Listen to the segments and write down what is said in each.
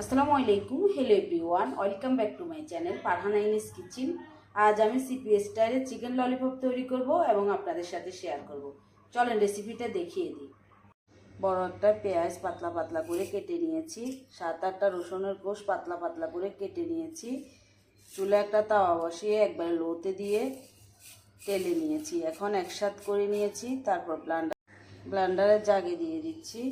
আসসালামু আলাইকুম hello everyone welcome back to my channel Farhana ইনিস kitchen আজ আমি সিপি স্টাইলে চিকেন ললিপপ তৈরি করব এবং আপনাদের সাথে শেয়ার করব। চলেন রেসিপিটা দেখিয়ে দিই। বড় একটা পেঁয়াজ পাতলা পাতলা করে কেটে নিয়েছি, সাত আটটা রসুনের কোষ পাতলা পাতলা করে কেটে নিয়েছি। চুলে একটা তাওয়া বসিয়ে একবার লোতে দিয়ে তেলে নিয়েছি। এখন একসাথ করে নিয়েছি, তারপর ব্লান্ডার ব্লান্ডারে জাগে দিয়ে দিচ্ছি।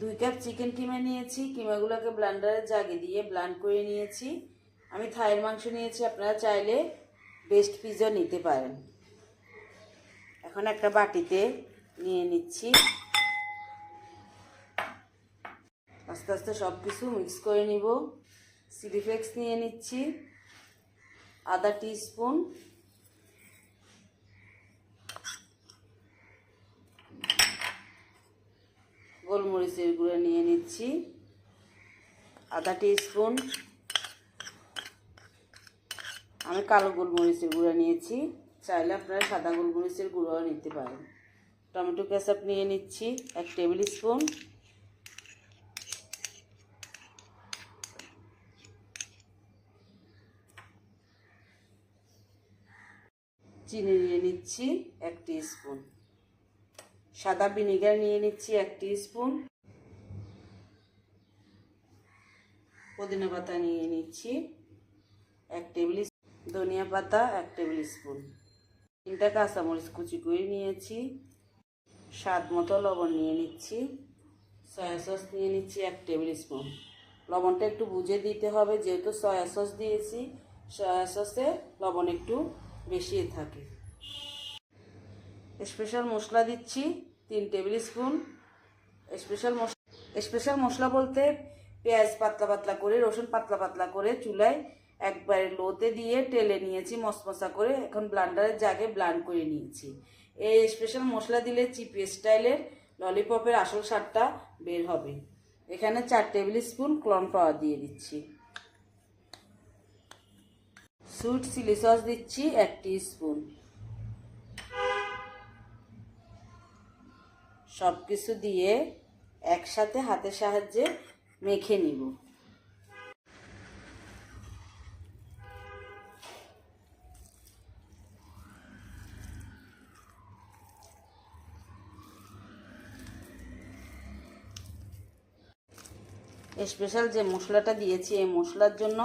দুই কাপ চিকেন কিমা নিয়েছি, কিমাগুলোকে ব্লান্ডারে জাগে দিয়ে ব্লান্ড করে নিয়েছি। আমি থাইয়ের মাংস নিয়েছি, আপনারা চাইলে বেস্ট পিজও নিতে পারেন। এখন একটা বাটিতে নিয়ে নিচ্ছি। আস্তে আস্তে সব কিছু মিক্স করে নিব। সিলিফ্লেক্স নিয়ে নিচ্ছি। আধা টিস্পুন গোলমরিচের গুঁড়ো নিয়ে নিচ্ছি। আধা স্পুন আমি কালো গোলমরিচের গুঁড়ো নিয়েছি। চাইলে আপনারা সাদা গোলমরিচের গুঁড়োও নিতে পারেন। টমেটো কেচাপ নিয়ে নিচ্ছি, এক টেবিল স্পুন। চিনি নিয়ে নিচ্ছি, এক স্পুন সাদা ভিনেগার নিয়ে নিচ্ছি এক স্পুন। পুদিনা পাতা নিয়ে নিচ্ছি এক টেবিল ধনিয়া পাতা এক টেবিল স্পুন। তিনটা কাঁচামরিচ কুচি করে নিয়েছি। স্বাদ মতো লবণ নিয়ে নিচ্ছি। সয়া সস নিয়ে নিচ্ছি এক টেবিল স্পুন। লবণটা একটু বুঝে দিতে হবে, যেহেতু সয়া সস দিয়েছি, সয়া সসে লবণ একটু বেশি থাকে। স্পেশাল মশলা দিচ্ছি। তিন টেবিল স্পুন স্পেশাল মশলা স্পেশাল মশলা বলতে পেঁয়াজ পাতলা পাতলা করে, রসুন পাতলা পাতলা করে চুলায় একবারে লোতে দিয়ে টেলে নিয়েছি, মশমশা করে এখন ব্লান্ডারের জাগে ব্লান্ড করে নিয়েছি। এই স্পেশাল মশলা দিলে চিপি স্টাইলের ললিপপের আসল স্বাদটা বের হবে। এখানে চার টেবিল স্পুন কর্নফ্লাওয়ার দিয়ে দিচ্ছি। সুইট চিলি সস দিচ্ছি এক স্পুন সব কিছু দিয়ে একসাথে হাতের সাহায্যে মেখে নিব। স্পেশাল যে মশলাটা দিয়েছি, এই মশলার জন্য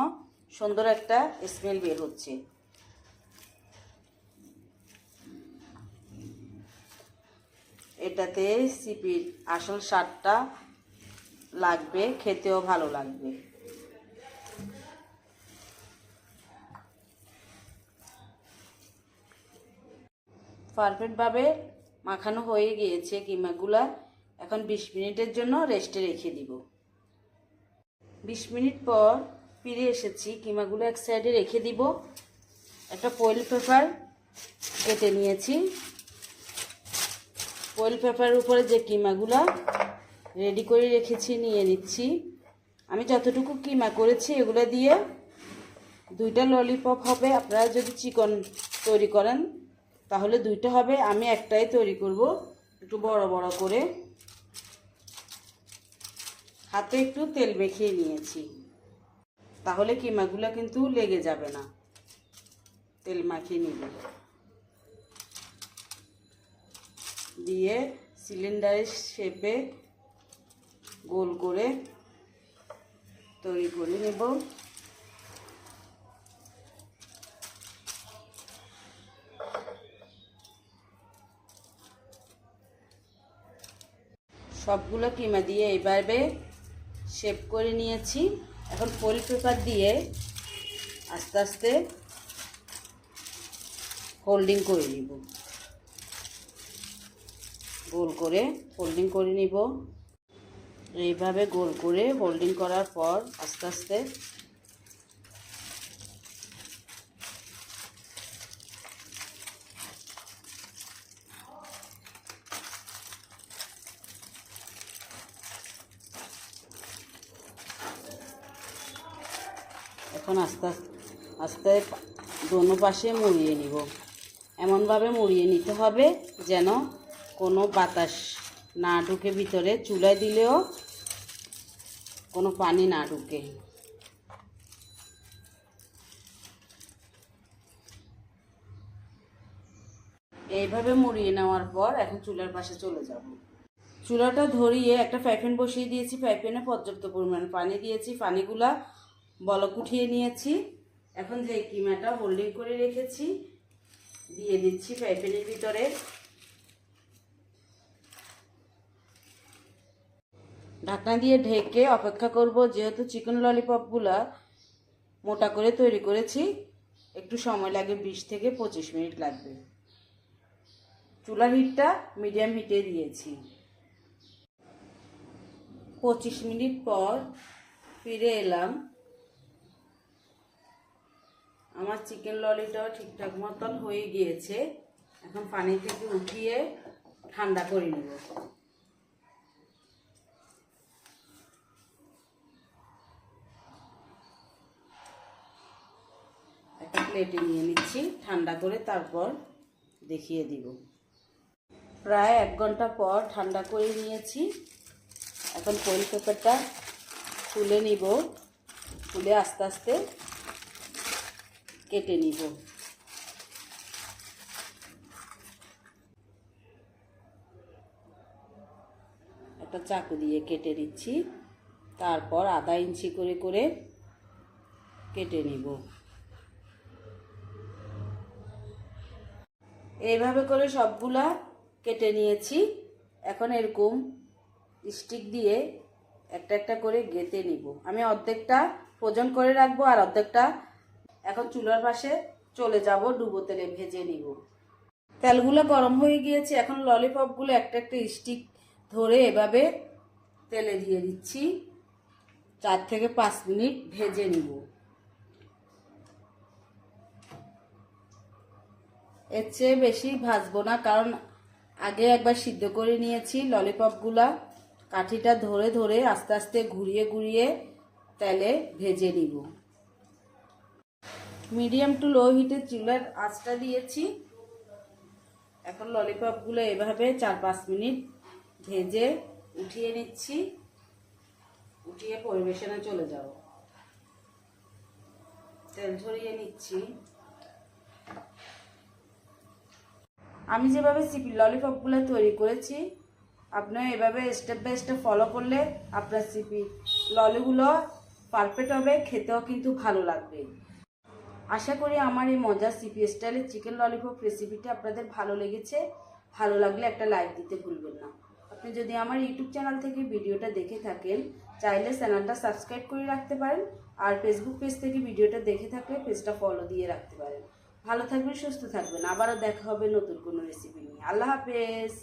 সুন্দর একটা স্মেল বের হচ্ছে। এটাতে সিপির আসল স্বাদটা লাগবে, খেতেও ভালো লাগবে। পারফেক্টভাবে মাখানো হয়ে গিয়েছে কিমাগুলা। এখন বিশ মিনিটের জন্য রেস্টে রেখে দিব। বিশ মিনিট পর ফিরে এসেছি, কিমাগুলো এক সাইডে রেখে দিব। একটা ফয়েল পেপার কেটে নিয়েছি। ফয়েল পেপারের উপরে যে কিমাগুলো রেডি করে রেখেছি, নিয়ে নিচ্ছি। আমি যতটুকু কিমা করেছি, এগুলো দিয়ে দুইটা ললিপপ হবে। আপনারা যদি চিকন তৈরি করেন, তাহলে দুইটা হবে। আমি একটাই তৈরি করব, একটু বড় বড় করে। হাতে একটু তেল মেখিয়ে নিয়েছি। তাহলে কিমাগুলো কিন্তু লেগে যাবে না। তেল মাখিয়ে নিব। দিয়ে সিলিন্ডারের শেপে গোল করে তৈরি করে নেব। সবগুলো কিমা দিয়ে এইভাবে শেপ করে নিয়েছি। এখন ফয়েল পেপার দিয়ে আস্তে আস্তে হোল্ডিং করে নিব। গোল করে হোল্ডিং করে নিব। এইভাবে গোল করে হোল্ডিং করার পর আস্তে আস্তে এখন আস্তে আস্তে দোনো পাশে মুড়িয়ে নিব। এমনভাবে মুড়িয়ে নিতে হবে যেন কোনো বাতাস না ঢুকে ভিতরে, চুলায় দিলেও কোনো পানি না ঢুকে। এইভাবে মুড়িয়ে নেওয়ার পর এখন চুলার পাশে চলে যাব। চুলাটা ধরিয়ে একটা ফ্রাইপ্যান বসিয়ে দিয়েছি। ফ্রাইপ্যানে পর্যাপ্ত পরিমাণে পানি দিয়েছি। পানিগুলা বলক উঠিয়ে নিয়েছি। এখন যে কিমাটা হোল্ডিং করে রেখেছি, দিয়ে দিচ্ছি ফ্রাইপ্যানের ভিতরে। ঢাকনা দিয়ে ঢেকে অপেক্ষা করব, যেহেতু চিকেন ললিপপগুলা মোটা করে তৈরি করেছি, একটু সময় লাগে বিশ থেকে পঁচিশ মিনিট লাগবে। চুলার হিটটা মিডিয়াম হিটে দিয়েছি। পঁচিশ মিনিট পর ফিরে এলাম। আমার চিকেন ললিটাও ঠিকঠাক মতন হয়ে গিয়েছে। এখন পানি থেকে উঠিয়ে ঠান্ডা করে নেব একটা প্লেটে নিয়ে নিচ্ছি, ঠান্ডা করে তারপর দেখিয়ে দিব। প্রায় এক ঘণ্টা পর ঠান্ডা করে নিয়েছি। এখন ফয়েল পেপারটা তুলে নিব। তুলে আস্তে আস্তে কেটে নিব। একটা চাকু দিয়ে কেটে নিচ্ছি। তারপর আধা ইঞ্চি করে করে কেটে নিব। এইভাবে করে সবগুলা কেটে নিয়েছি। এখন এরকম স্টিক দিয়ে একটা একটা করে গেঁথে নিব। আমি অর্ধেকটা ওজন করে রাখব আর অর্ধেকটা এখন চুলার পাশে চলে যাব ডুবো তেলে ভেজে নিব। তেলগুলো গরম হয়ে গিয়েছে। এখন ললিপপগুলো একটা একটা স্টিক ধরে এভাবে তেলে দিয়ে দিচ্ছি। চার থেকে পাঁচ মিনিট ভেজে নিব। এর চেয়ে বেশি ভাজবো না, কারণ আগে একবার সিদ্ধ করে নিয়েছি ললিপপগুলা। কাঠিটা ধরে ধরে আস্তে আস্তে ঘুরিয়ে ঘুরিয়ে তেলে ভেজে নিব। মিডিয়াম টু লো হিটে চুলার আঁচটা দিয়েছি। এখন ললিপপগুলো এভাবে চার পাঁচ মিনিট ভেজে উঠিয়ে নিচ্ছি। উঠিয়ে পরিবেশনে চলে যাব। তেল ঝরিয়ে নিচ্ছি। আমি যেভাবে ললিপপগুলো তৈরি করেছি, আপনারা এভাবে স্টেপ বাই স্টেপ ফলো করলে আপনার সিপি ললিগুলো পারফেক্ট হবে, খেতেও কিন্তু ভালো লাগবে। আশা করি আমার এই মজার সিপি স্টাইলের চিকেন ললিপপ রেসিপিটা আপনাদের ভালো লেগেছে। ভালো লাগলে একটা লাইক দিতে ভুলবেন না। আপনি যদি আমার ইউটিউব চ্যানেল থেকে ভিডিওটা দেখে থাকেন, চাইলে চ্যানেলটা সাবস্ক্রাইব করে রাখতে পারেন, আর ফেসবুক পেজ থেকে ভিডিওটা দেখে থাকলে পেজটা ফলো দিয়ে রাখতে পারেন। ভালো থাকবেন সুস্থ থাকবেন। আবারও দেখা হবে নতুন কোনো রেসিপি নিয়ে। আল্লাহ হাফেজ।